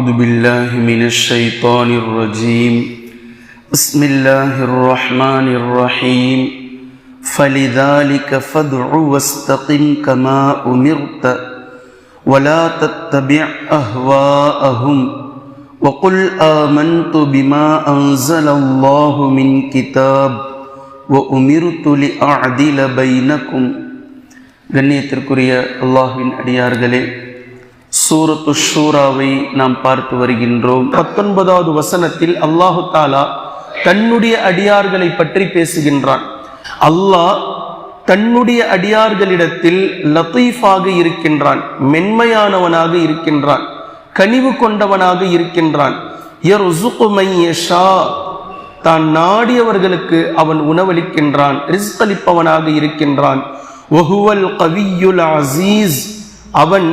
أعوذ بالله من الشيطان الرجيم بسم الله الرحمن الرحيم فلذلك فادع واستقم كما أمرت ولا تتبع أهواءهم وقل آمنت بما أنزل الله من كتاب وأمرت لأعدل بينكم கண்ணியத்திற்குரிய அல்லாஹ்வின் அடியார்களே சூரத்து ஷூராவை நாம் பார்த்து வருகின்றோம். பத்தொன்பதாவது வசனத்தில் அல்லாஹு தாலா தன்னுடைய அடியார்களை பற்றி பேசுகின்றான். அல்லாஹ் தன்னுடைய அடியார்களிடத்தில் லத்தீஃபாக இருக்கின்றான் மென்மையானவனாக இருக்கின்றான் கனிவு கொண்டவனாக இருக்கின்றான். தான் நாடியவர்களுக்கு அவன் உணவளிக்கின்றான் ரிஸ்களிப்பவனாக இருக்கின்றான். ஒஹுவல் கவியுல் அசீஸ் அவன்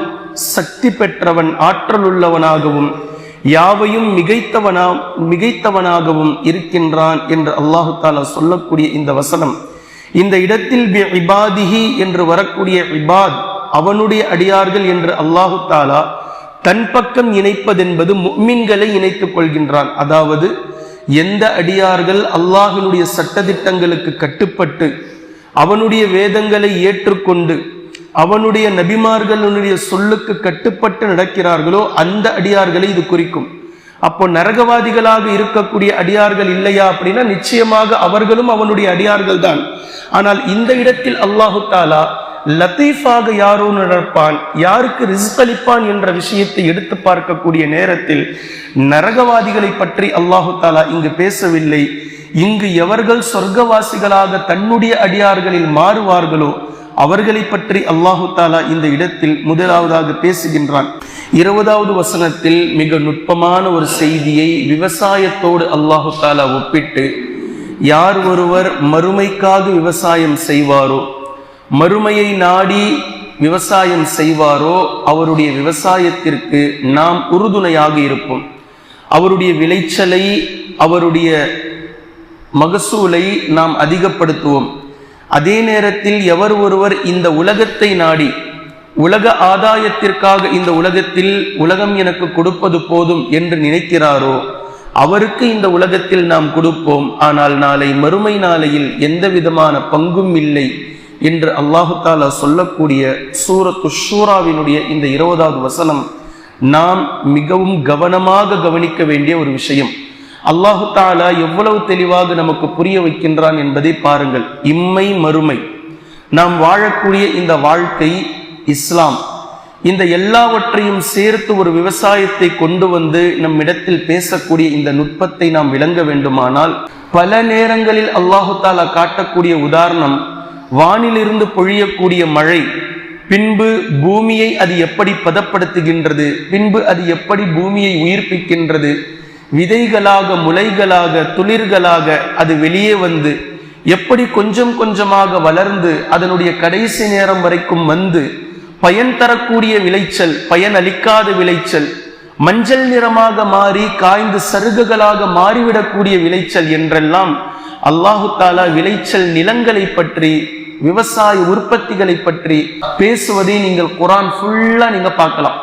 சக்தி பெற்றவன் ஆற்றல் உள்ளவனாகவும் யாவையும் மிகைத்தவனா மிகைத்தவனாகவும் இருக்கின்றான் என்று அல்லாஹு தாலா சொல்லக்கூடிய இந்த வசனம். இந்த இடத்தில் இபாதிஹி என்று வரக்கூடிய இபாத் அவனுடைய அடியார்கள் என்று அல்லாஹு தாலா தன் பக்கம் இணைப்பதென்பது முக்மின்களை இணைத்துக் கொள்கின்றான். அதாவது எந்த அடியார்கள் அல்லாஹினுடைய சட்டதிட்டங்களுக்கு கட்டுப்பட்டு அவனுடைய வேதங்களை ஏற்றுக்கொண்டு அவனுடைய நபிமார்களுடைய சொல்லுக்கு கட்டுப்பட்டு நடக்கிறார்களோ அந்த அடியார்களை இது குறிக்கும். அப்போ நரகவாதிகளாக இருக்கக்கூடிய அடியார்கள் இல்லையா அப்படின்னா நிச்சயமாக அவர்களும் அவனுடைய அடியார்கள் தான். ஆனால் இந்த இடத்தில் அல்லாஹு தாலா லத்தீஃபாக யாரோ நடப்பான் யாருக்கு ரிஸ்கலிப்பான் என்ற விஷயத்தை எடுத்து பார்க்கக்கூடிய நேரத்தில் நரகவாதிகளை பற்றி அல்லாஹு தாலா இங்கு பேசவில்லை. இங்கு எவர்கள் சொர்க்கவாசிகளாக தன்னுடைய அடியார்களில் மாறுவார்களோ அவர்களை பற்றி அல்லாஹு தாலா இந்த இடத்தில் முதலாவதாக பேசுகின்றான். இருபதாவது வசனத்தில் மிக நுட்பமான ஒரு செய்தியை விவசாயத்தோடு அல்லாஹு தாலா ஒப்பிட்டு யார் ஒருவர் மறுமைக்காக விவசாயம் செய்வாரோ மறுமையை நாடி விவசாயம் செய்வாரோ அவருடைய விவசாயத்திற்கு நாம் உறுதுணையாக இருப்போம். அவருடைய விளைச்சலை அவருடைய மகசூலை நாம் அதிகப்படுத்துவோம். அதே நேரத்தில் எவர் ஒருவர் இந்த உலகத்தை நாடி உலக ஆதாயத்திற்காக இந்த உலகத்தில் உலகம் எனக்கு கொடுப்பது போதும் என்று நினைக்கிறாரோ? அவருக்கு இந்த உலகத்தில் நாம் கொடுப்போம். ஆனால் நாளை மறுமை நாளையில் எந்த விதமான பங்கும் இல்லை என்று அல்லாஹு தாலா சொல்லக்கூடிய சூரத்து ஷூராவினுடைய இந்த இருபதாவது வசனம் நாம் மிகவும் கவனமாக கவனிக்க வேண்டிய ஒரு விஷயம். அல்லாஹு தாலா எவ்வளவு தெளிவாக நமக்கு புரிய வைக்கின்றான் என்பதை பாருங்கள். இம்மை மறுமை. நாம் வாழக்கூடிய இந்த வாழ்க்கை இஸ்லாம். இந்த எல்லாவற்றையும் சேர்த்து ஒரு விவசாயத்தை கொண்டு வந்து நம்மிடத்தில் பேசக்கூடிய இந்த நுட்பத்தை நாம் விளங்க வேண்டுமானால் பல நேரங்களில் அல்லாஹு தாலா காட்டக்கூடிய உதாரணம் வானிலிருந்து பொழியக்கூடிய மழை பின்பு பூமியை அது எப்படி பதப்படுத்துகின்றது பின்பு அது எப்படி பூமியை உயிர்ப்பிக்கின்றது விதைகளாக முளைகளாக துளிர்களாக அது வெளியே வந்து எப்படி கொஞ்சம் கொஞ்சமாக வளர்ந்து அதனுடைய கடைசி நேரம் வரைக்கும் வந்து பயன் தரக்கூடிய விளைச்சல் பயன் அளிக்காத விளைச்சல் மஞ்சள் நிறமாக மாறி காய்ந்து சருகுகளாக மாறிவிடக்கூடிய விளைச்சல் என்றெல்லாம் அல்லாஹு தாலா விளைச்சல் நிலங்களை பற்றி விவசாய உற்பத்திகளை பற்றி பேசுவதை நீங்கள் குரான் ஃபுல்லா நீங்க பார்க்கலாம்.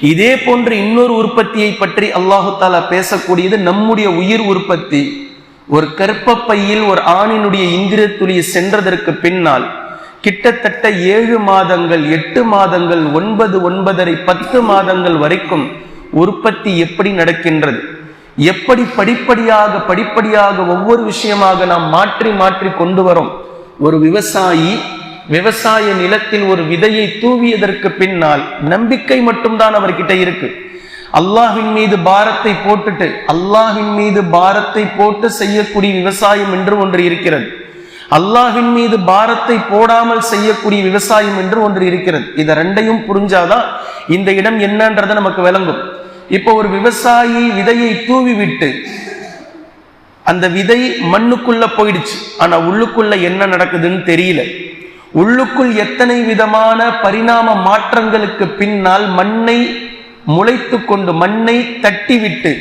இதே போன்ற இன்னொரு உற்பத்தியை பற்றி அல்லாஹு தாலா பேசக்கூடியது நம்முடைய உயிர் உற்பத்தி. ஒரு கற்ப பையில் ஒரு ஆணினுடைய இந்திர துளி சென்றதற்கு பின்னால் கிட்டத்தட்ட ஏழு மாதங்கள் எட்டு மாதங்கள் ஒன்பது ஒன்பதரை பத்து மாதங்கள் வரைக்கும் உற்பத்தி எப்படி நடக்கின்றது? எப்படி படிப்படியாக படிப்படியாக ஒவ்வொரு விஷயமாக நாம் மாற்றி மாற்றி கொண்டு வரோம்? ஒரு விவசாயி விவசாய நிலத்தில் ஒரு விதையை தூவியதற்கு பின்னால் நம்பிக்கை மட்டும்தான் அவர்கிட்ட இருக்கு. அல்லாஹின் மீது பாரத்தை போட்டுட்டு அல்லாஹின் மீது பாரத்தை போட்டு செய்யக்கூடிய விவசாயம் என்று ஒன்று இருக்கிறது. அல்லாஹின் மீது பாரத்தை போடாமல் செய்யக்கூடிய விவசாயம் என்று ஒன்று இருக்கிறது. இதை ரெண்டையும் புரிஞ்சாதான் இந்த இடம் என்னன்றதை நமக்கு விளங்கும். இப்போ ஒரு விவசாயி விதையை தூவி விட்டு அந்த விதை மண்ணுக்குள்ள போயிடுச்சு. ஆனா உள்ளுக்குள்ள என்ன நடக்குதுன்னு தெரியல. உள்ளுக்குள் எத்தனை விதமான பரிணாம மாற்றங்களுக்கு பின்னால் மண்ணை முளைத்து கொண்டு மண்ணை தட்டிவிட்டு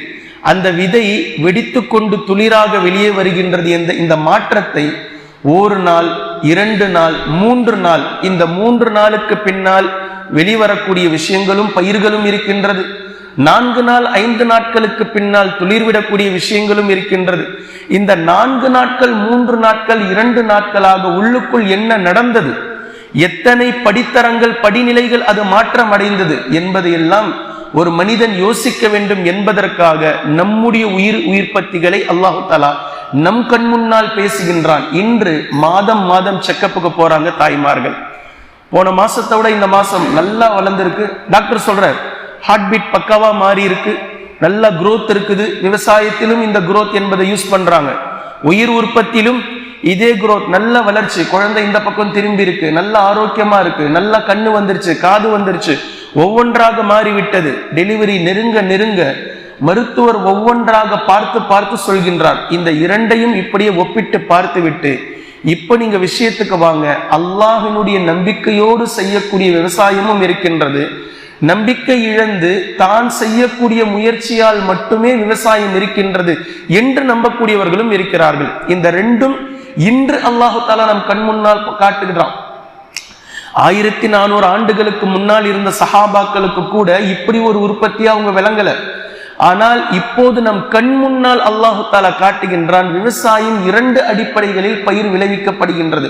அந்த விதை வெடித்து கொண்டு துளிராக வெளியே வருகின்றது என்ற இந்த மாற்றத்தை ஒரு நாள் இரண்டு நாள் மூன்று நாள் இந்த மூன்று நாளுக்கு பின்னால் வெளிவரக்கூடிய விஷயங்களும் பயிர்களும் இருக்கின்றது. நான்கு நாள் ஐந்து நாட்களுக்கு பின்னால் துளிர்விடக்கூடிய விஷயங்களும் இருக்கின்றது. இந்த நான்கு நாட்கள் மூன்று நாட்கள் இரண்டு நாட்களாக உள்ளுக்குள் என்ன நடந்தது? எத்தனை படித்தரங்கள் படிநிலைகள் அது மாற்றம் அடைந்தது என்பதையெல்லாம் ஒரு மனிதன் யோசிக்க வேண்டும் என்பதற்காக நம்முடைய உயிர் உயிர்ப்பத்திகளை அல்லாஹு தாலா நம் கண் முன்னால் பேசுகின்றான். இன்று மாதம் மாதம் செக்கப்புக்கு போறாங்க தாய்மார்கள். போன மாசத்தை விட இந்த மாசம் நல்லா வளர்ந்துருக்கு. டாக்டர் சொல்றார் ஹார்ட் பீட் பக்காவா மாறி இருக்கு நல்ல குரோத் இருக்குது. விவசாயத்திலும் இந்த குரோத் என்பதை யூஸ் பண்றாங்க. உயிர் உற்பத்தியிலும் இதே குரோத் நல்ல வளர்ச்சி. குழந்தை இந்த பக்கம் திரும்பி இருக்கு. நல்ல ஆரோக்கியமா இருக்கு. நல்ல கண்ணு வந்துருச்சு. காது வந்துருச்சு. ஒவ்வொன்றாக மாறிவிட்டது. டெலிவரி நெருங்க நெருங்க மருத்துவர் ஒவ்வொன்றாக பார்த்து பார்த்து சொல்கின்றார். இந்த இரண்டையும் இப்படியே ஒப்பிட்டு பார்த்துவிட்டு இப்ப நீங்க விஷயத்துக்கு வாங்க. அல்லாஹினுடைய நம்பிக்கையோடு செய்யக்கூடிய விவசாயமும் இருக்கின்றது. நம்பிக்கை இழந்து தான் செய்யக்கூடிய முயற்சியால் மட்டுமே விவசாயம் இருக்கின்றது என்று நம்பக்கூடியவர்களும் இருக்கிறார்கள். இந்த ரெண்டும் இன்று அல்லாஹு தாலா நம் கண் முன்னால் காட்டுகிறான். ஆயிரத்தி நானூறு ஆண்டுகளுக்கு முன்னால் இருந்த சஹாபாக்களுக்கு கூட இப்படி ஒரு உற்பத்தியா அவங்க விளங்கல. ஆனால் இப்போது நம் கண் முன்னால் அல்லாஹு தாலா காட்டுகின்றான் விவசாயம் இரண்டு அடிப்படைகளில் பயிர் விளைவிக்கப்படுகின்றது.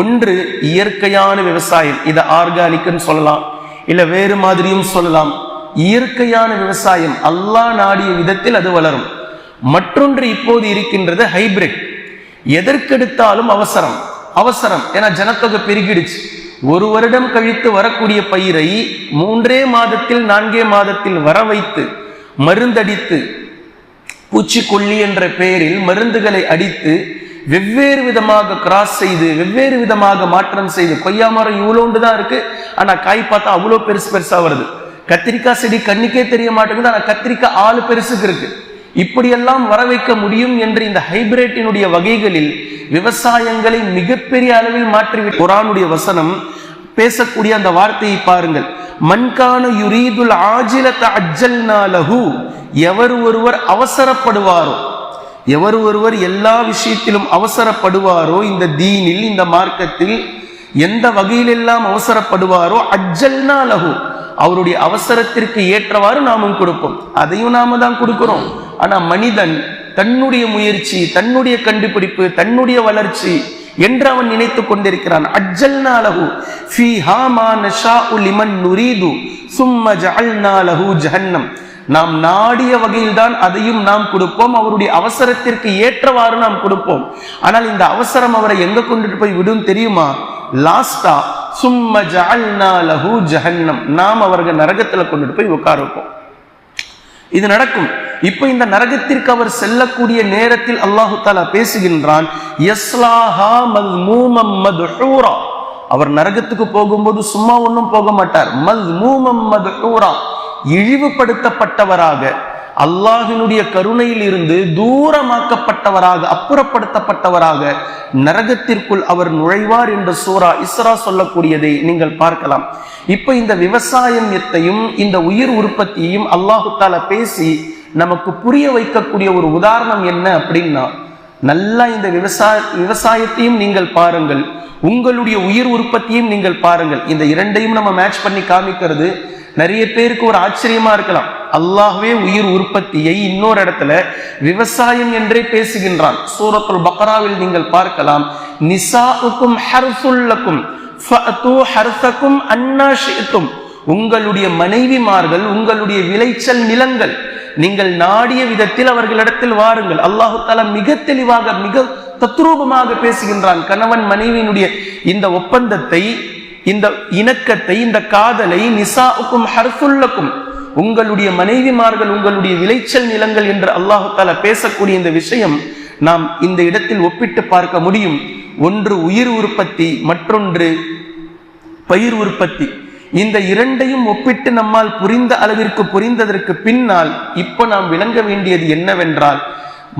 ஒன்று இயற்கையான விவசாயம். இதை ஆர்கானிக்னு சொல்லலாம். இல்ல வேறு மாதிரியும் சொல்லலாம். இயற்கையான விவசாயம் அல்லாஹ் நாடிய விதத்தில் அது வளரும். மற்றொன்று இப்போது இருக்கின்றது ஹைபிரிட் எதற்கெடுத்தாலும் அவசரம். அவசரம். ஏன்னா ஜனத்தொகை பெருகிடுச்சு. ஒரு வருடம் கழித்து வரக்கூடிய பயிரை மூன்றே மாதத்தில் நான்கே மாதத்தில் வர வைத்து மருந்தடித்து பூச்சிக்கொல்லி என்ற பெயரில் மருந்துகளை அடித்து வெவ்வேறு விதமாக கிராஸ் செய்து வெவ்வேறு விதமாக மாற்றம் செய்து கொய்யா மரம் இவ்வளோண்டு தான் இருக்கு. ஆனா காய் பார்த்தா அவ்வளோ பெருசு பெருசா வருது. கத்திரிக்காய் செடி கண்ணுக்கே தெரிய மாட்டேங்குது ஆனா கத்திரிக்காய் ஆளு பெருசுக்கு இருக்கு. இப்படியெல்லாம் வர வைக்க முடியும் என்று இந்த ஹைபிரேட்டினுடைய வகைகளில் விவசாயங்களை மிகப்பெரிய அளவில் மாற்றி குரானுடைய வசனம் பேசக்கூடிய அந்த வார்த்தையை பாருங்கள். மண்கான யுரீதுல் ஆஜில அஜல் லஹு எவர் ஒருவர் அவசரப்படுவாரோ எவர் ஒருவர் எல்லா விஷயத்திலும் அவசரப்படுவாரோ இந்த தீனில் இந்த மார்க்கத்தில் எந்த வகையிலெல்லாம் அவசரப்படுவாரோ அஜ்ஜல்னா லகு அவருடைய அவசரத்திற்கு ஏற்றவாறு நாமும் கொடுப்போம். அதையும் நாம தான் கொடுக்கிறோம். ஆனா மனிதன் தன்னுடைய முயற்சி தன்னுடைய கண்டுபிடிப்பு தன்னுடைய வளர்ச்சி என்று அவன் நினைத்து கொண்டிருக்கிறான். அஜ்ஜல்னா லஹு. ஃபீ ஹாமா நஷா உலிமன் நுரீது. சும்ம ஜஅல்னா லஹு ஜஹன்னம். நாம் நாடிய வகையில்தான் அதையும் நாம் கொடுப்போம். அவருடைய அவசரத்திற்கு ஏற்றவாறு நாம் கொடுப்போம். ஆனால் இந்த அவசரம் அவரை எங்க கொண்டுட்டு போய் விடும் தெரியுமா? லாஸ்டா சும்ம ஜஅல்னா லஹு ஜஹன்னம். நாம் அவர்கள் நரகத்துல கொண்டுட்டு போய் உட்கார வைப்போம். இது நடக்கும். இப்ப இந்த நரகத்திற்கு அவர் செல்லக்கூடிய நேரத்தில் அல்லாஹு தாலா பேசுகின்றான் அவர் நரகத்துக்கு போகும்போது சும்மா ஒன்றும் போக மாட்டார். மல்மூமம் மதுஹூரா. இழிவுபடுத்தப்பட்டவராக அல்லாஹினுடைய கருணையில் இருந்து தூரமாக்கப்பட்டவராக அப்புறப்படுத்தப்பட்டவராக நரகத்திற்குள் அவர் நுழைவார் என்ற சூரா இஸ்ரா சொல்லக்கூடியதை நீங்கள் பார்க்கலாம். இப்ப இந்த விவசாயத்தையும் இந்த உயிர் உற்பத்தியையும் அல்லாஹுத்தால பேசி நமக்கு புரிய வைக்கக்கூடிய ஒரு உதாரணம் என்ன அப்படின்னா நல்லா இந்த விவசாய விவசாயத்தையும் நீங்கள் பாருங்கள். உங்களுடைய உயிர் உற்பத்தியும் நீங்கள் பாருங்கள். இந்த இரண்டையும் நம்ம மேட்ச் பண்ணி காமிக்கிறது நிறைய பேருக்கு ஒரு ஆச்சரியமா இருக்கலாம். அல்லாஹ்வே உயிர் உற்பத்தியை இன்னொரு இடத்துல விவசாயம் என்றே பேசுகின்றான். சூரத்துல் பக்ராவில் நீங்கள் பார்க்கலாம் நிசாவுக்கும் ஹர்சுல்லக்கும் ஹர்சக்கும் அன்னா உங்களுடைய மனைவிமார்கள் உங்களுடைய விளைச்சல் நிலங்கள் நீங்கள் நாடிய விதத்தில் அவர்களிடத்தில் வாருங்கள். அல்லாஹு தாலா மிக தெளிவாக மிக தத்ரூபமாக பேசுகின்றான். கணவன் மனைவியினுடைய இந்த ஒப்பந்தத்தை இந்த இணக்கத்தை இந்த காதலை நிசாவுக்கும் ஹர்சுல்லக்கும் உங்களுடைய மனைவிமார்கள் உங்களுடைய விளைச்சல் நிலங்கள் என்று அல்லாஹு தாலா பேசக்கூடிய இந்த விஷயம் நாம் இந்த இடத்தில் ஒப்பிட்டு பார்க்க முடியும். ஒன்று உயிர் உற்பத்தி மற்றொன்று பயிர் உற்பத்தி. இந்த இரண்டையும் ஒப்பிட்டு நம்மால் புரிந்த அளவிற்கு புரிந்ததற்கு பின்னால் இப்போ நாம் விளங்க வேண்டியது என்னவென்றால்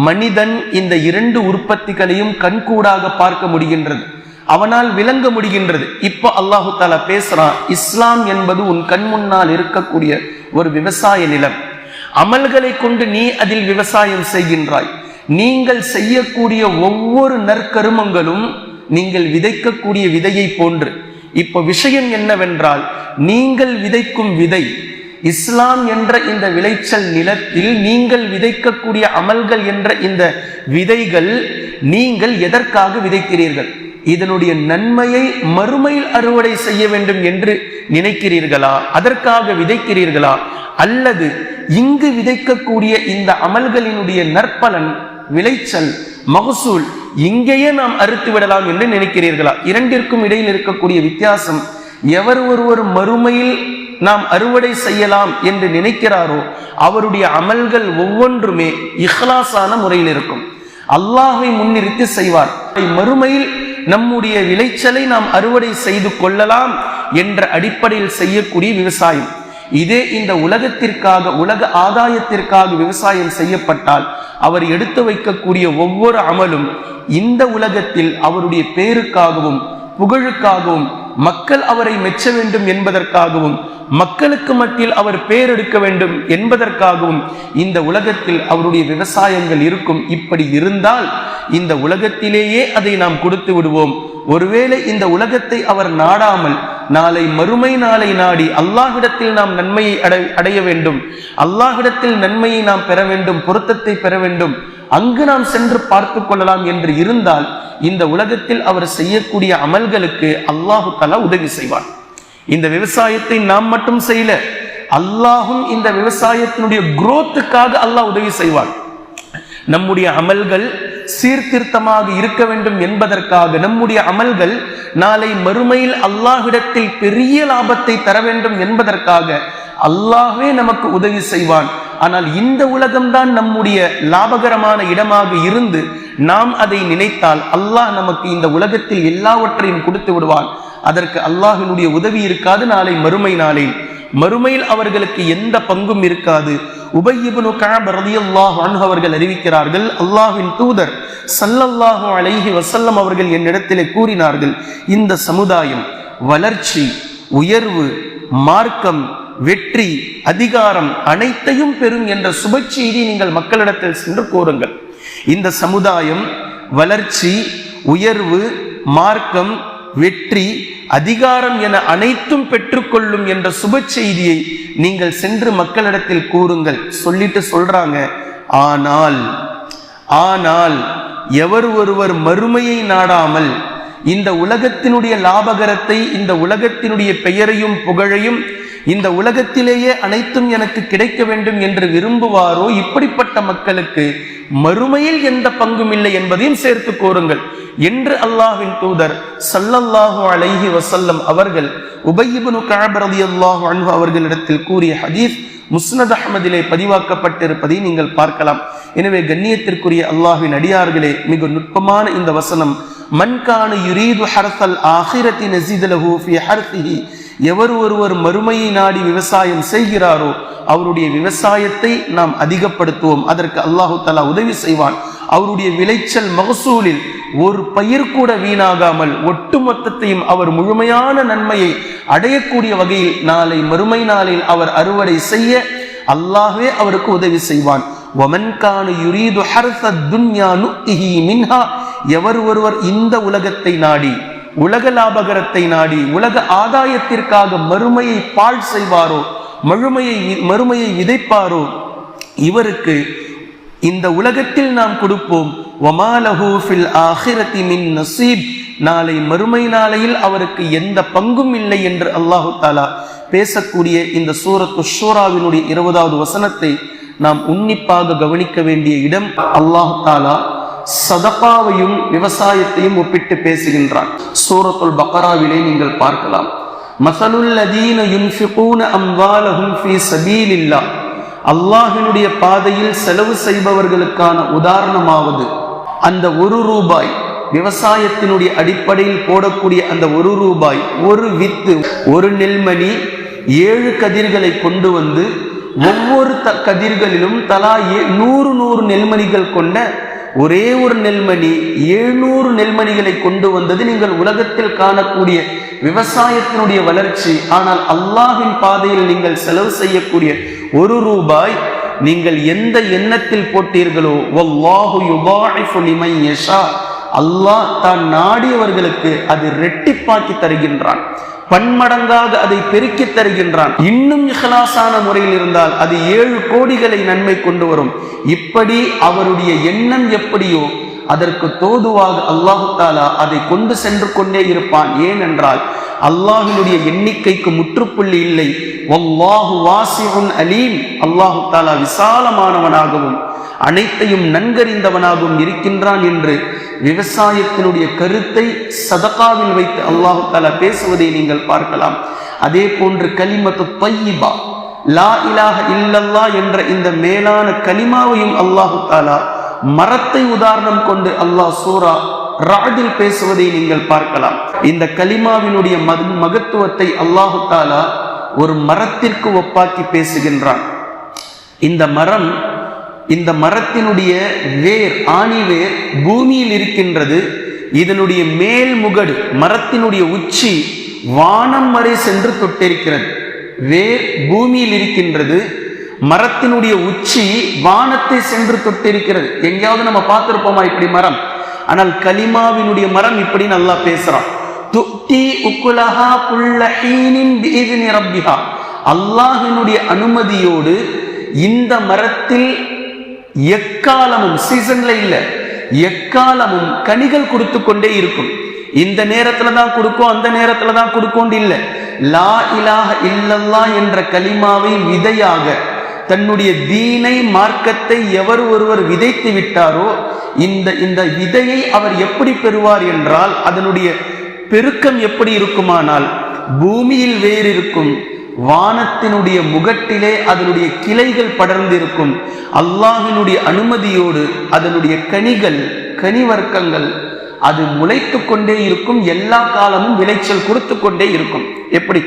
மனிதன் இந்த இரண்டு உற்பத்திகளையும் கண்கூடாக பார்க்க முடிகின்றது. அவனால் விளங்க முடிகின்றது. இப்போ அல்லாஹு தாலா பேசுறான் இஸ்லாம் என்பது உன் கண் முன்னால் இருக்கக்கூடிய ஒரு விவசாய நிலம். அமல்களை கொண்டு நீ அதில் விவசாயம் செய்கின்றாய். நீங்கள் செய்யக்கூடிய ஒவ்வொரு நற்கருமங்களும் நீங்கள் விதைக்கக்கூடிய விதையை போன்று. இப்போ விஷயம் என்னவென்றால் நீங்கள் விதைக்கும் விதை இஸ்லாம் என்ற இந்த விளைச்சல் நிலத்தில் நீங்கள் விதைக்கக்கூடிய அமல்கள் என்ற இந்த விதைகள் நீங்கள் எதற்காக விதைக்கிறீர்கள்? இதனுடைய நன்மையை மறுமையில் அறுவடை செய்ய வேண்டும் என்று நினைக்கிறீர்களா? அதற்காக விதைக்கிறீர்களா? அல்லது இங்கு விதைக்கக்கூடிய இந்த அமல்களினுடைய நற்பலன் விளைச்சல் மகசூல் இங்கேயே நாம் அறுத்து விடலாம் என்று நினைக்கிறீர்களா? இரண்டிற்கும் இடையில் இருக்கக்கூடிய வித்தியாசம் எவர் ஒருவர் மறுமையில் நாம் அறுவடை செய்யலாம் என்று நினைக்கிறாரோ அவருடைய அமல்கள் ஒவ்வொன்றுமே இஹ்லாஸான முறையில் இருக்கும். அல்லாஹை முன்னிறுத்தி செய்வார். மறுமையில் நம்முடைய விளைச்சலை நாம் அறுவடை செய்து கொள்ளலாம் என்ற அடிப்படையில் செய்யக்கூடிய விவசாயம். இதே இந்த உலகத்திற்காக உலக ஆதாயத்திற்காக விவசாயம் செய்யப்பட்டால் அவர் எடுத்து வைக்கக்கூடிய ஒவ்வொரு அமலும் இந்த உலகத்தில் அவருடைய பேருக்காகவும் புகழுக்காகவும் மக்கள் அவரை மெச்ச வேண்டும் என்பதற்காகவும் மக்களுக்கு மத்தியில் அவர் பேரெடுக்க வேண்டும் என்பதற்காகவும் இந்த உலகத்தில் அவருடைய விவசாயங்கள் இருக்கும். இப்படி இருந்தால் இந்த உலகத்திலேயே அதை நாம் கொடுத்து விடுவோம். ஒருவேளை இந்த உலகத்தை அவர் நாடாமல் நாளை மறுமை நாளை நாடி அல்லாஹிடத்தில் நாம் நன்மையை அடைய வேண்டும். அல்லாஹிடத்தில் நன்மையை நாம் பெற வேண்டும் பொருத்தத்தை பெற வேண்டும். அங்கு நாம் சென்று பார்த்து கொள்ளலாம் என்று இருந்தால் இந்த உலகத்தில் அவர் செய்யக்கூடிய அமல்களுக்கு அல்லாஹு தலா உதவி செய்வார் இந்த விவசாயத்தை நாம் மட்டும் செய்யல அல்லாஹும் இந்த விவசாயத்தினுடைய குரோத்துக்காக அல்லாஹ் உதவி செய்வார் நம்முடைய அமல்கள் சீர்திருத்தமாக இருக்க வேண்டும் என்பதற்காக நம்முடைய அமல்கள் நாளை மறுமையில் அல்லாஹிடத்தில் பெரிய லாபத்தை தர வேண்டும் என்பதற்காக அல்லாஹே நமக்கு உதவி செய்வான். ஆனால் இந்த உலகம்தான் நம்முடைய லாபகரமான இடமாக இருந்து நாம் அதை நினைத்தால் அல்லாஹ் நமக்கு இந்த உலகத்தில் எல்லாவற்றையும் கொடுத்து விடுவான். அதற்கு அல்லாஹினுடைய உதவி இருக்காது நாளை மறுமை நாளில். மறுமையில் அவர்களுக்கு எந்த பங்கும் இருக்காது. உபயிபுனு காப் ரலியல்லாஹு அவர்கள் அறிவிக்கிறார்கள் அல்லாஹின் தூதர் சல்லல்லாஹு அலைஹி வசல்லம் அவர்கள் என்னிடத்திலே கூறினார்கள் இந்த சமுதாயம் வளர்ச்சி உயர்வு மார்க்கம் வெற்றி அதிகாரம் அனைத்தையும் பெறும் என்ற சுப செய்தி நீங்கள் மக்களிடத்தில் சென்று கூறுங்கள். இந்த சமுதாயம் வளர்ச்சி உயர்வு மார்க்கம் வெற்றி அதிகாரம் என அனைத்தும் பெற்றுக்கொள்ளும் என்ற சுப செய்தியை நீங்கள் சென்று மக்களிடத்தில் கூறுங்கள். சொல்லிட்டு சொல்றாங்க. ஆனால் ஆனால் எவர் ஒருவர் மறுமையை நாடாமல் இந்த உலகத்தினுடைய லாபகரத்தை இந்த உலகத்தினுடைய பெயரையும் புகழையும் இந்த உலகத்திலேயே அனைத்தும் எனக்கு கிடைக்க வேண்டும் என்று விரும்புவாரோ இப்படிப்பட்ட மக்களுக்கு மறுமையில் எந்த பங்கும் இல்லை என்பதையும் சேர்த்து கோருங்கள். என்று அல்லாஹின் தூதர் சல்லல்லாஹு அலைஹி வசல்லம் அவர்கள் உபயிபுனு காபரதி அல்லாஹு அன்பு அவர்களிடத்தில் கூறிய ஹதீஸ் முஸ்னத் அஹமதிலே பதிவாக்கப்பட்டிருப்பதை நீங்கள் பார்க்கலாம். எனவே கண்ணியத்திற்குரிய அல்லாஹின் அடியார்களே மிக நுட்பமான இந்த வசனம் மன்கானு யுரீது ஹர்சல் ஆஹிரத்தி நசீதலஹு ஃபி ஹர்சிஹி. எவர் ஒருவர் மறுமையை நாடி விவசாயம் செய்கிறாரோ அவருடைய விவசாயத்தை நாம் அதிகப்படுத்துவோம். அதற்கு அல்லாஹு தலா உதவி செய்வான். அவருடைய விளைச்சல் மகசூலில் ஒரு பயிர் கூட வீணாகாமல் ஒட்டுமொத்தத்தையும் அவர் முழுமையான நன்மையை அடையக்கூடிய வகையில் நாளை மறுமை நாளில் அவர் அறுவடை செய்ய அல்லாஹே அவருக்கு உதவி செய்வான். ஒமன்கானு யுரீது ஹர்சத் துன்யா நுத்திஹி மின்ஹா. எவர் ஒருவர் இந்த உலகத்தை நாடி உலக லாபகரத்தை நாடி உலக ஆதாயத்திற்காக மறுமையை பாழ் செய்வாரோ மறுமையை மறுமையை விதைப்பாரோ இவருக்கு இந்த உலகத்தில் நாம் கொடுப்போம் ஒமாலஹூ ஃபில் ஆஹிரத்தி மின் நசீப். நாளை மறுமை நாளையில் அவருக்கு எந்த பங்கும் இல்லை என்று அல்லாஹு தாலா பேசக்கூடிய இந்த சூரத்து ஷூராவினுடைய இருபதாவது வசனத்தை நாம் உன்னிப்பாக கவனிக்க வேண்டிய இடம் அல்லாஹு தாலா சதப்பாவையும் விவசாயத்தையும் ஒப்பிட்டு பேசுகின்றான். சூரத்துல் பக்கராவிலே நீங்கள் பார்க்கலாம். மசலுல்லதீன யுன்ஃபிகூன அம்வாலஹும் ஃபீ சபீலில்லா. அல்லாஹினுடைய பாதையில் செலவு செய்பவர்களுக்கான உதாரணமாவது அந்த ஒரு ரூபாய் விவசாயத்தினுடைய அடிப்படையில் போடக்கூடிய அந்த ஒரு ரூபாய் ஒரு வித்து ஒரு நெல்மணி ஏழு கதிர்களை கொண்டு வந்து ஒவ்வொரு த கதிர்களிலும் தலா நூறு நூறு நெல்மணிகள் கொண்ட ஒரே ஒரு நெல்மணி எழுநூறு நெல்மணிகளை கொண்டு வந்தது நீங்கள் உலகத்தில் காணக்கூடிய விவசாயத்தினுடைய வளர்ச்சி. ஆனால் அல்லாஹின் பாதையில் நீங்கள் செலவு செய்யக்கூடிய ஒரு ரூபாய் நீங்கள் எந்த எண்ணத்தில் போட்டீர்களோ அல்லாஹ் தான் நாடியவர்களுக்கு அது ரெட்டிப்பாக்கி தருகின்றான். பன்மடங்காக அதை பெருக்கித் தருகின்றான். இன்னும் இஹலாசான முறையில் இருந்தால் அது ஏழு கோடிகளை நன்மை கொண்டு வரும். இப்படி அவருடைய எண்ணம் எப்படியோ அதற்கு தோதுவாக அல்லாஹு தாலா அதை கொண்டு சென்று கொண்டே இருப்பான். ஏனென்றால் அல்லாஹினுடைய எண்ணிக்கைக்கு முற்றுப்புள்ளி இல்லை. வல்லாஹு வாசிஉன் அலீம். அல்லாஹு தாலா விசாலமானவனாகவும் அனைத்தையும் நன்கறிந்தவனாகவும் இருக்கின்றான் என்று விவசாயத்தினுடைய கருத்தை சதகாவில் வைத்து அல்லாஹு தாலா பேசுவதை நீங்கள் பார்க்கலாம். அதே போன்று கலிமத்து பையிபா லா இலாக இல்லல்லா என்ற இந்த மேலான கலிமாவையும் அல்லாஹு தாலா மரத்தை உதாரணம் கொண்டு அல்லாஹ் சூரா ராடில் பேசுவதை நீங்கள் பார்க்கலாம். இந்த கலிமாவினுடைய மக- மகத்துவத்தை அல்லாஹு தாலா ஒரு மரத்திற்கு ஒப்பாக்கி பேசுகின்றான். இந்த மரம் இந்த மரத்தினுடைய வேர் ஆணி வேர் பூமியில் இருக்கின்றது. இதனுடைய மேல் முகடு மரத்தினுடைய உச்சி வானம் வரை சென்று தொட்டிருக்கிறது. வேர் பூமியில் இருக்கின்றது. மரத்தினுடைய உச்சி வானத்தை சென்று தொட்டிருக்கிறது. எங்கேயாவது நம்ம பார்த்திருப்போமா இப்படி மரம்? ஆனால் கலிமாவினுடைய மரம் இப்படி நல்லா பேசுறான். துக்தி உக்குலஹா குல்ல ஹீனின் பிஇذن ரப்பிஹா. அனுமதியோடு இந்த மரத்தில் எக்காலமும் சீசன்ல இல்ல. எக்காலமும் கனிகள் கொடுத்து கொண்டே இருக்கும். இந்த நேரத்துல தான் கொடுக்கும் அந்த நேரத்துல தான் கொடுக்கும் இல்லை. லா இலாக இல்லல்லா என்ற கலிமாவை விதையாக தன்னுடைய தீனை மார்க்கத்தை எவர் ஒருவர் விதைத்து விட்டாரோ இந்த இந்த விதையை அவர் எப்படி பெறுவார் என்றால் அதனுடைய பெருக்கம் எப்படி இருக்குமானால் பூமியில் வேறு இருக்கும் வானத்தினுடைய முகட்டிலே அதனுடைய கிளைகள் படர்ந்திருக்கும். அல்லாஹினுடைய அனுமதியோடு அதனுடைய கனிகள் கனிவர்க்கங்கள் அது முளைத்து கொண்டே இருக்கும். எல்லா காலமும் விளைச்சல் கொடுத்து கொண்டே இருக்கும். எப்படி?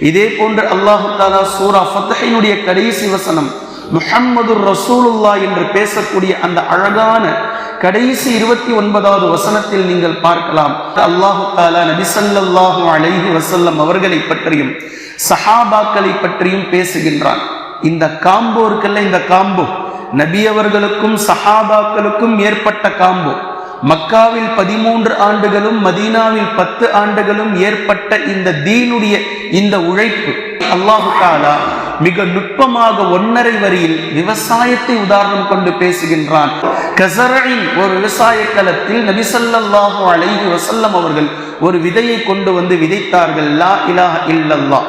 இதே போன்று அல்லாஹு தாலா சூரா ஃபத்தஹினுடைய கடைசி வசனம் முஹம்மது ரசூலுல்லா என்று பேசக்கூடிய அந்த அழகான கடைசி இருபத்தி ஒன்பதாவது வசனத்தில் நீங்கள் பார்க்கலாம். அல்லாஹு தாலா நபி ஸல்லல்லாஹு அலைஹி வசல்லம் அவர்களை பற்றியும் சஹாபாக்களை பற்றியும் பேசுகின்றான். இந்த காம்போ இருக்குல்ல இந்த காம்போ? நபியவர்களுக்கும் சஹாபாக்களுக்கும் ஏற்பட்ட காம்போ. மக்காவில் பதிமூன்று ஆண்டுகளும் மதீனாவில் பத்து ஆண்டுகளும் ஏற்பட்ட இந்த தீனுடைய இந்த உழைப்பு. அல்லாஹு தாலா மிக நுட்பமாக ஒன்னரை வரியில் விவசாயத்தை உதாரணம் கொண்டு பேசுகின்றான். கசரழின் ஒரு விவசாய களத்தில் நபிசல்லாஹு அலைஹி வசல்லம் அவர்கள் ஒரு விதையை கொண்டு வந்து விதைத்தார்கள். லா இலாஹ இல்லல்லா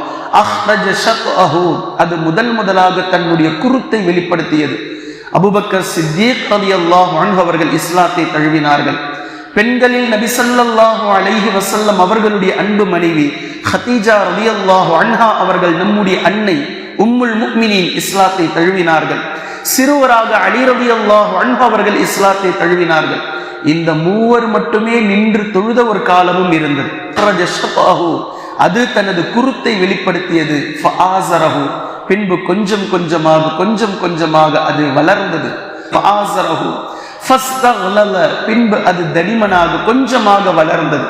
அஹ்ரஜ ஷத்அஹு அது முதல் முதலாக தன்னுடைய குருத்தை வெளிப்படுத்தியது. அபுபக்கர் சித்தீக் அலி அல்லாஹ் அவர்கள் இஸ்லாத்தை தழுவினார்கள். பெண்களில் நபிசல்லாஹு அலைஹி வசல்லம் அவர்களுடைய அன்பு மனைவி ஹதீஜா ரலியல்லாஹு அன்ஹா அவர்கள் நம்முடைய அன்னை உம்முல் முக்மினின் இஸ்லாத்தை தழுவினார்கள். சிறுவராக அலிரவி அல்லாஹ் அவர்கள் இஸ்லாத்தை தழுவினார்கள். இந்த மூவர் மட்டுமே நின்று தொழுத ஒரு காலமும் இருந்தது. அது தனது குருத்தை வெளிப்படுத்தியது. பின்பு கொஞ்சம் கொஞ்சமாக கொஞ்சம் கொஞ்சமாக அது வளர்ந்தது. பின்பு அது தடிமனாக கொஞ்சமாக வளர்ந்தது.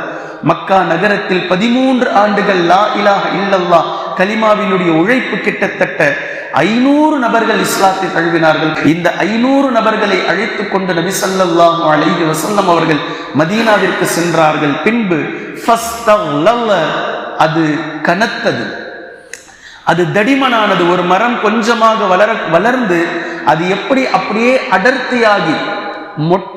மக்கா நகரத்தில் பதிமூன்று ஆண்டுகள் லா இலாஹ இல்லல்லா கலிமாவினுடைய உழைப்பு கிட்டத்தட்ட ஐநூறு நபர்கள் இஸ்லாத்தை தழுவினார்கள். இந்த ஐநூறு நபர்களை அழைத்துக் கொண்டு நபி அழைந்து அலைஹி அவர்கள் மதீனாவிற்கு சென்றார்கள். பின்பு அது கனத்தது. அது தடிமனானது. ஒரு மரம் கொஞ்சமாக வளர வளர்ந்து அது எப்படி அப்படியே அடர்த்தியாகி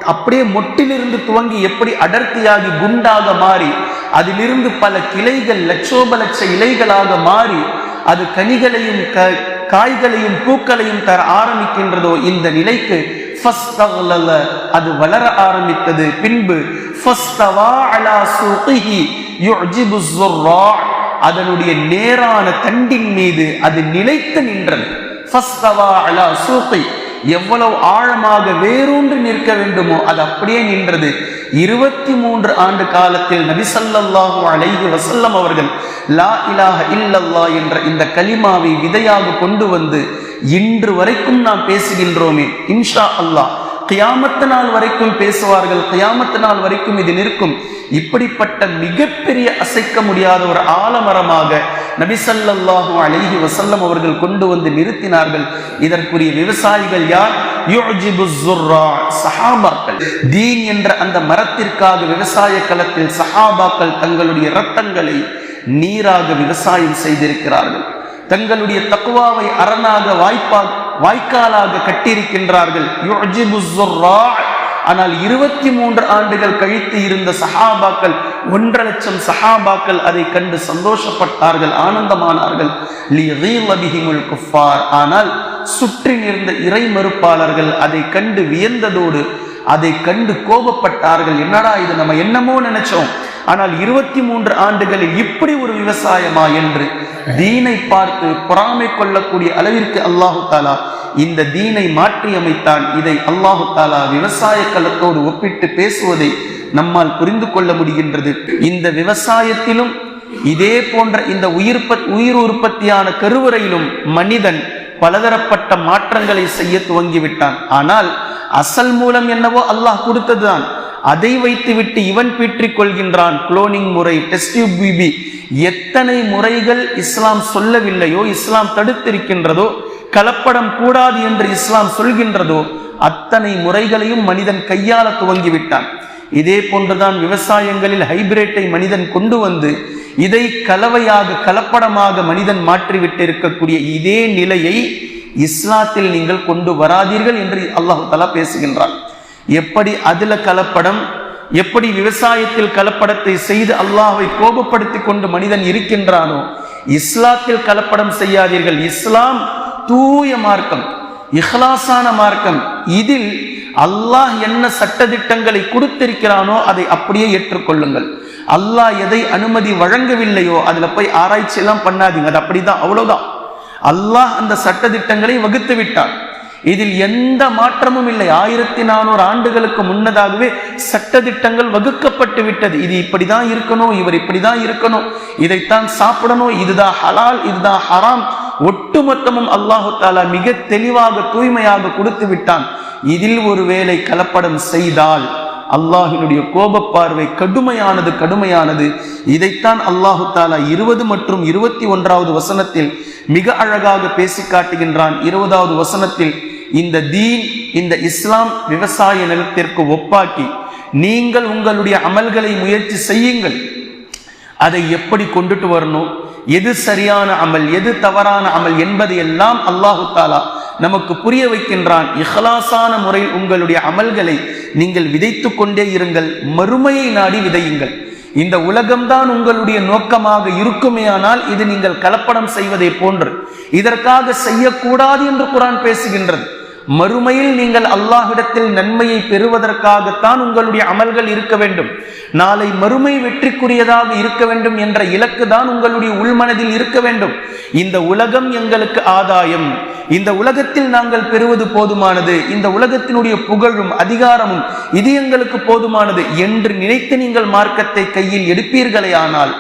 அப்படியே மொட்டிலிருந்து துவங்கி எப்படி அடர்த்தியாகி குண்டாக மாறி அதிலிருந்து பல கிளைகள் லட்சோப லட்ச இலைகளாக மாறி அது கனிகளையும் க காய்களையும் பூக்களையும் தர ஆரம்பிக்கின்றதோ இந்த நிலைக்கு அது வளர ஆரம்பித்தது. பின்பு அலா அதனுடைய நேரான தண்டின் மீது அது நிலைத்து நின்றது. அலா எவ்வளவு ஆழமாக வேரூன்றி நிற்க வேண்டுமோ அது அப்படியே நின்றது. இருபத்தி மூன்று ஆண்டு காலத்தில் நபிசல்லாஹு அலைஹி வசல்லம் அவர்கள் லா இலாஹ இல்லல்லா என்ற இந்த கலிமாவை விதையாக கொண்டு வந்து இன்று வரைக்கும் நாம் பேசுகின்றோமே இன்ஷா அல்லாஹ். கியாமத்து நாள் வரைக்கும் பேசுவார்கள் கியாமத்து நாள் வரைக்கும் இது நிற்கும். இப்படிப்பட்ட மிகப்பெரிய அசைக்க முடியாத ஒரு ஆலமரமாக நபிசல்லாஹு அலஹி வசல்லம் அவர்கள் கொண்டு வந்து நிறுத்தினார்கள். இதற்குரிய விவசாயிகள் யார்? சஹாபாக்கள். தீன் என்ற அந்த மரத்திற்காக விவசாய களத்தில் சஹாபாக்கள் தங்களுடைய இரத்தங்களை நீராக விவசாயம் செய்திருக்கிறார்கள். தங்களுடைய தக்குவாவை அரணாக வாய்ப்பாக வாய்க்காலாக கட்டியிருக்கின்றார்கள். ஆனால் இருபத்தி மூன்று ஆண்டுகள் கழித்து இருந்த சஹாபாக்கள் ஒன்றரை லட்சம் சஹாபாக்கள் அதை கண்டு சந்தோஷப்பட்டார்கள் ஆனந்தமானார்கள். ஆனால் சுற்றி நிறந்த இறை மறுப்பாளர்கள் அதை கண்டு வியந்ததோடு அதை கண்டு கோபப்பட்டார்கள். என்னடா இது நம்ம என்னமோ நினைச்சோம். ஆனால் இருபத்தி மூன்று ஆண்டுகளில் இப்படி ஒரு விவசாயமா என்று தீனை பார்த்து பொறாமை கொள்ளக்கூடிய அளவிற்கு அல்லாஹு தாலா இந்த தீனை மாற்றி அமைத்தான் இதை அல்லாஹு தாலா விவசாய களத்தோடு ஒப்பிட்டு பேசுவதை நம்மால் புரிந்து கொள்ள முடிகின்றது. இந்த விவசாயத்திலும் இதே போன்ற இந்த உயிர் உயிர் உற்பத்தியான கருவறையிலும் மனிதன் பலதரப்பட்ட மாற்றங்களை செய்ய துவங்கிவிட்டான். ஆனால் அசல் மூலம் என்னவோ அல்லாஹ் கொடுத்ததுதான். அதை வைத்துவிட்டு இவன் பீற்றிக் கொள்கின்றான். குளோனிங் முறை டெஸ்ட் பிபி எத்தனை முறைகள் இஸ்லாம் சொல்லவில்லையோ இஸ்லாம் தடுத்திருக்கின்றதோ கலப்படம் கூடாது என்று இஸ்லாம் சொல்கின்றதோ அத்தனை முறைகளையும் மனிதன் கையாள துவங்கிவிட்டான். இதே போன்றுதான் விவசாயங்களில் ஹைபிரேட்டை மனிதன் கொண்டு வந்து இதை கலவையாக கலப்படமாக மனிதன் மாற்றிவிட்டு இருக்கக்கூடிய இதே நிலையை இஸ்லாத்தில் நீங்கள் கொண்டு வராதீர்கள் என்று அல்லாஹு தலா பேசுகின்றான். எப்படி அதில் கலப்படம் எப்படி விவசாயத்தில் கலப்படத்தை செய்து அல்லாஹை கோபப்படுத்தி கொண்டு மனிதன் இருக்கின்றானோ இஸ்லாத்தில் கலப்படம் செய்யாதீர்கள். இஸ்லாம் தூய மார்க்கம் இஹ்லாசான மார்க்கம். இதில் அல்லாஹ் என்ன சட்டதிட்டங்களை கொடுத்திருக்கிறானோ அதை அப்படியே ஏற்றுக்கொள்ளுங்கள். அல்லாஹ் எதை அனுமதி வழங்கவில்லையோ அதில் போய் ஆராய்ச்சி எல்லாம் பண்ணாதீங்க. அது அப்படிதான் அவ்வளவுதான். அல்லாஹ் அந்த சட்டதிட்டங்களை வகுத்து விட்டான் இதில் எந்த மாற்றமும் இல்லை. ஆயிரத்தி நானூறு ஆண்டுகளுக்கு முன்னதாகவே சட்டத்திட்டங்கள் வகுக்கப்பட்டு விட்டது. இது இப்படிதான் இருக்கணும் இவர் இப்படிதான் இருக்கணும். இதைத்தான் சாப்பிடணும். இதுதான் ஹலால் இதுதான் ஹராம். ஒட்டுமொத்தமும் அல்லாஹு தாலா மிக தெளிவாக தூய்மையாக கொடுத்து விட்டான். இதில் ஒரு வேளை கலப்படம் செய்தால் அல்லாஹினுடைய கோப பார்வை கடுமையானது கடுமையானது. இதைத்தான் அல்லாஹு தாலா இருபது மற்றும் இருபத்தி ஒன்றாவது வசனத்தில் மிக அழகாக பேசி காட்டுகின்றான். இருபதாவது வசனத்தில் இந்த தீன் இந்த இஸ்லாம் விவசாய நிலத்திற்கு ஒப்பாக்கி நீங்கள் உங்களுடைய அமல்களை முயற்சி செய்யுங்கள். அதை எப்படி கொண்டுட்டு வரணும்? எது சரியான அமல் எது தவறான அமல் என்பதை எல்லாம் அல்லாஹு தாலா நமக்கு புரிய வைக்கின்றான். இஹ்லாசான முறையில் உங்களுடைய அமல்களை நீங்கள் விதைத்து கொண்டே இருங்கள். மறுமையை நாடி விதையுங்கள். இந்த உலகம்தான் உங்களுடைய நோக்கமாக இருக்குமேயானால் இது நீங்கள் கலப்படம் செய்வதை போன்று. இதற்காக செய்யக்கூடாது என்று குரான் பேசுகின்றது. மறுமையில் நீங்கள் அல்லாஹிடத்தில் நன்மையை பெறுவதற்காகத்தான் உங்களுடைய அமல்கள் இருக்க வேண்டும். நாளை மறுமை வெற்றிக்குரியதாக இருக்க வேண்டும் என்ற இலக்கு தான் உங்களுடைய உள்மனதில் இருக்க வேண்டும். இந்த உலகம் எங்களுக்கு ஆதாயம். இந்த உலகத்தில் நாங்கள் பெறுவது போதுமானது. இந்த உலகத்தினுடைய புகழும் அதிகாரமும் இது எங்களுக்கு போதுமானது என்று நினைத்து நீங்கள் மார்க்கத்தை கையில் எடுப்பீர்களே ஆனால்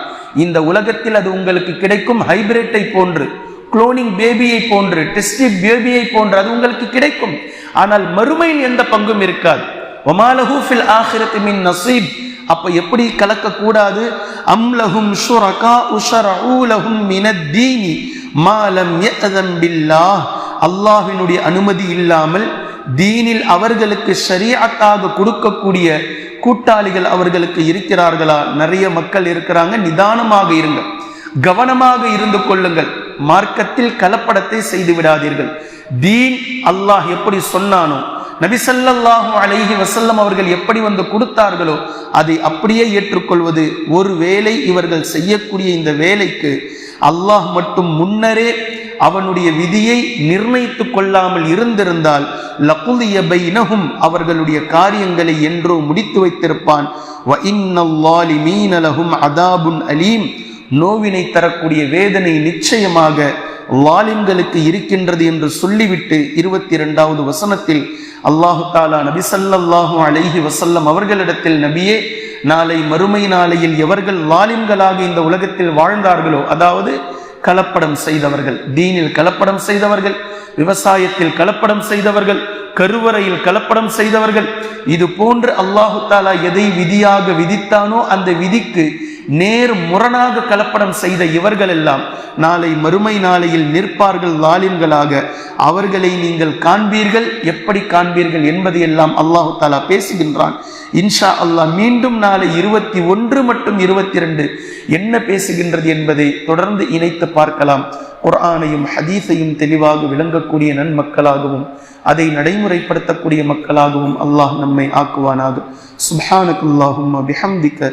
இந்த உலகத்தில் அது உங்களுக்கு கிடைக்கும் ஹைபிரிட்டை போன்று குளோனிங் பேபியை போன்று டெஸ்டி பேபியை போன்று அது உங்களுக்கு கிடைக்கும். ஆனால் மறுமையில் எந்த பங்கும் இருக்காது. ஒமாலஹூ ஃபில் ஆஹிரத்து மின் நசீப். அப்ப எப்படி கலக்க கூடாது அம்லஹும் ஷுரகா உஷரஊலஹும் மினத்தீனி மாலம் யஅதம் அல்லாஹினுடைய அனுமதி இல்லாமல் தீனில் அவர்களுக்கு சரியாட்டாக கொடுக்கக்கூடிய கூட்டாளிகள் அவர்களுக்கு இருக்கிறார்களா? நிறைய மக்கள் இருக்கிறாங்க. நிதானமாக இருங்க. கவனமாக இருந்து கொள்ளுங்கள். மார்க்கத்தில் கலப்படத்தை செய்து விடாதீர்கள். தீன் அல்லாஹ் எப்படி சொன்னானோ நபிசல்லாஹு அலைஹி வசல்லம் அவர்கள் எப்படி வந்து கொடுத்தார்களோ அதை அப்படியே ஏற்றுக்கொள்வது ஒரு வேலை இவர்கள் செய்யக்கூடிய இந்த வேலைக்கு. அல்லாஹ் மட்டும் முன்னரே அவனுடைய விதியை நிர்ணயித்து கொள்ளாமல் இருந்திருந்தால் லகுலிய பைனஹும் அவர்களுடைய காரியங்களை என்றோ முடித்து வைத்திருப்பான். வ அதாபுன் அலீம். நோவினை தரக்கூடிய வேதனை நிச்சயமாக லாலிம்களுக்கு இருக்கின்றது என்று சொல்லிவிட்டு இருபத்தி இரண்டாவது வசனத்தில் அல்லாஹு தாலா நபி ஸல்லல்லாஹு அலைஹி வசல்லம் அவர்களிடத்தில் நபியே நாளை மறுமை நாளையில் எவர்கள் லாலிம்களாக இந்த உலகத்தில் வாழ்ந்தார்களோ அதாவது கலப்படம் செய்தவர்கள் தீனில் கலப்படம் செய்தவர்கள் விவசாயத்தில் கலப்படம் செய்தவர்கள் கருவறையில் கலப்படம் செய்தவர்கள் இது போன்று அல்லாஹு தாலா எதை விதியாக விதித்தானோ அந்த விதிக்கு நேர் முரணாக கலப்படம் செய்த இவர்கள் எல்லாம் நாளை மறுமை நாளையில் நிற்பார்கள் லாலிம்களாக அவர்களை நீங்கள் காண்பீர்கள். எப்படி காண்பீர்கள் என்பதை எல்லாம் அல்லாஹு தாலா பேசுகின்றான். இன்ஷா அல்லாஹ் மீண்டும் நாளை இருபத்தி ஒன்று மற்றும் இருபத்தி ரெண்டு என்ன பேசுகின்றது என்பதை தொடர்ந்து இணைத்து பார்க்கலாம். குர்ஆனையும் ஹதீஸையும் தெளிவாக விளங்கக்கூடிய நன்மக்களாகவும் அதை நடைமுறைப்படுத்தக்கூடிய மக்களாகவும் அல்லாஹ் நம்மை ஆக்குவானாக. சுப்ஹானகுல்லாஹும்ம பிஹம்திக